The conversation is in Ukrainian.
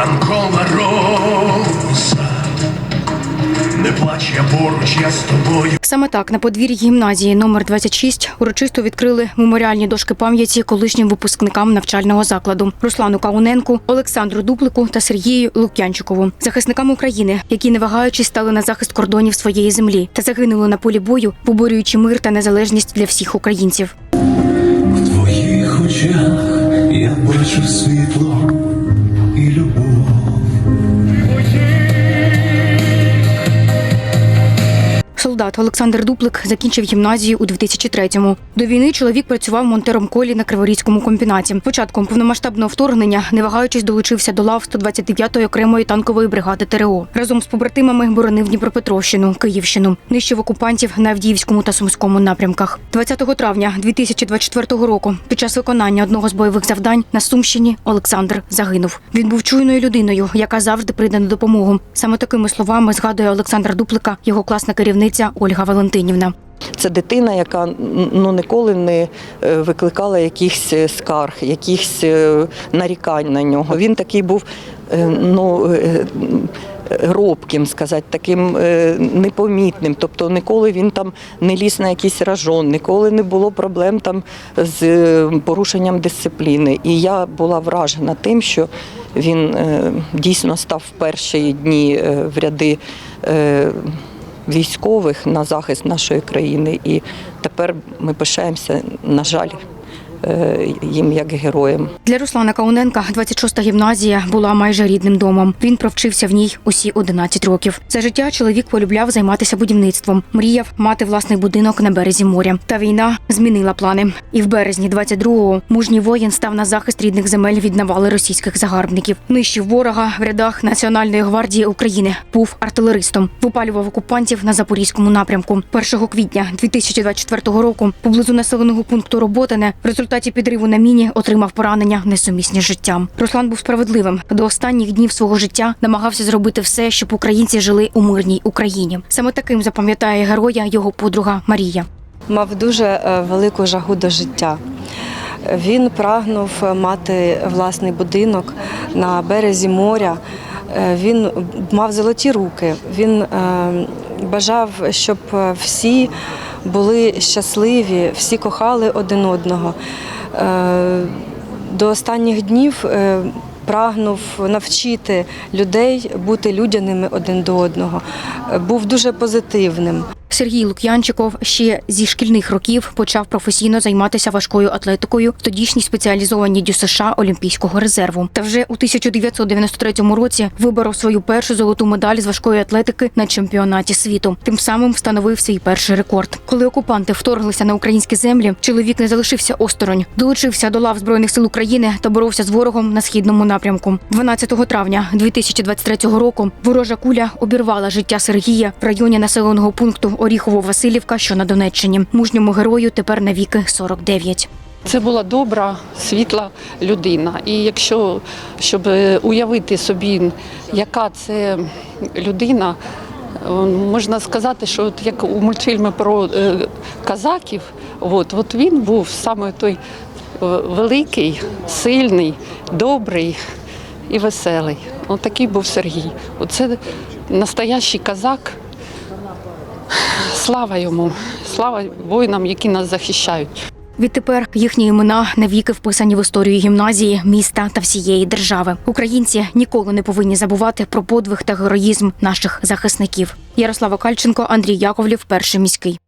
ранкова роза. Не плач, я поруч, я з тобою. Саме так на подвір'ї гімназії номер 26 урочисто відкрили меморіальні дошки пам'яті колишнім випускникам навчального закладу Руслану Кауненку, Олександру Дуплику та Сергію Лук'янчикову, захисникам України, які не вагаючись стали на захист кордонів своєї землі та загинули на полі бою, виборюючи мир та незалежність для всіх українців. В твоїх очах я бачу світло Солдат Олександр Дуплик закінчив гімназію у 2003-му. До війни чоловік працював монтером колі на Криворізькому комбінаті. Початком повномасштабного вторгнення, не вагаючись, долучився до лав 129-ї окремої танкової бригади ТРО. Разом з побратимами боронив Дніпропетровщину, Київщину, нищив окупантів на Авдіївському та Сумському напрямках. 20 травня 2024 року, під час виконання одного з бойових завдань на Сумщині, Олександр загинув. Він був чуйною людиною, яка завжди прийде на допомогу. Саме такими словами згадує Олександр Дуплика, його класна керівниця Ольга Валентинівна. Це дитина, яка ну ніколи не е, викликала якихось е, скарг, якихось е, нарікань на нього. Він такий був ну. Робким сказати, таким непомітним. Тобто ніколи він там не ліз на якийсь ражон, ніколи не було проблем там з порушенням дисципліни. І я була вражена тим, що він дійсно став в перші дні в ряди. Військових на захист нашої країни. І тепер ми пишаємося, на жаль, їм як героям. Для Руслана Кауненка 26-та гімназія була майже рідним домом. Він провчився в ній усі 11 років. За життя чоловік полюбляв займатися будівництвом, мріяв мати власний будинок на березі моря. Та війна змінила плани. І в березні 22-го мужній воїн став на захист рідних земель від навали російських загарбників. Нищив ворога в рядах Національної гвардії України. Був артилеристом. Випалював окупантів на запорізькому напрямку. 1 квітня 2024 року поблизу населеного пункту Роботине в результаті підриву на міні отримав поранення несумісні з життям. Руслан був справедливим. До останніх днів свого життя намагався зробити все, щоб українці жили у мирній Україні. Саме таким запам'ятає героя його подруга Марія. мав дуже е, велику жагу до життя. Він прагнув мати власний будинок на березі моря. Е, Він мав золоті руки. Він е, бажав, щоб всі були щасливі, всі кохали один одного. Е, До останніх днів е, прагнув навчити людей бути людяними один до одного. Е, Був дуже позитивним. Сергій Лук'янчиков ще зі шкільних років почав професійно займатися важкою атлетикою в тодішній спеціалізованій ДЮСШ Олімпійського резерву. Та вже у 1993 році виборов свою першу золоту медаль з важкої атлетики на чемпіонаті світу. Тим самим встановив свій перший рекорд. Коли окупанти вторглися на українські землі, чоловік не залишився осторонь, долучився до лав збройних сил України та боровся з ворогом на східному напрямку. 12 травня 2023 року ворожа куля обірвала життя Сергія в районі населеного пункту Оріхово-Василівка, що на Донеччині. Мужньому герою тепер навіки 49. Це була добра, світла людина. І якщо щоб уявити собі, яка це людина, е, можна сказати, що от як у мультфільмі про е, казаків, от, от він був саме той е, великий, сильний, добрий і веселий. От такий був Сергій. Оце настоящий казак. Слава йому, слава воїнам, які нас захищають. Відтепер їхні імена навіки вписані в історію гімназії, міста та всієї держави. Українці ніколи не повинні забувати про подвиг та героїзм наших захисників. Ярослава Кальченко, Андрій Яковлів, перший міський.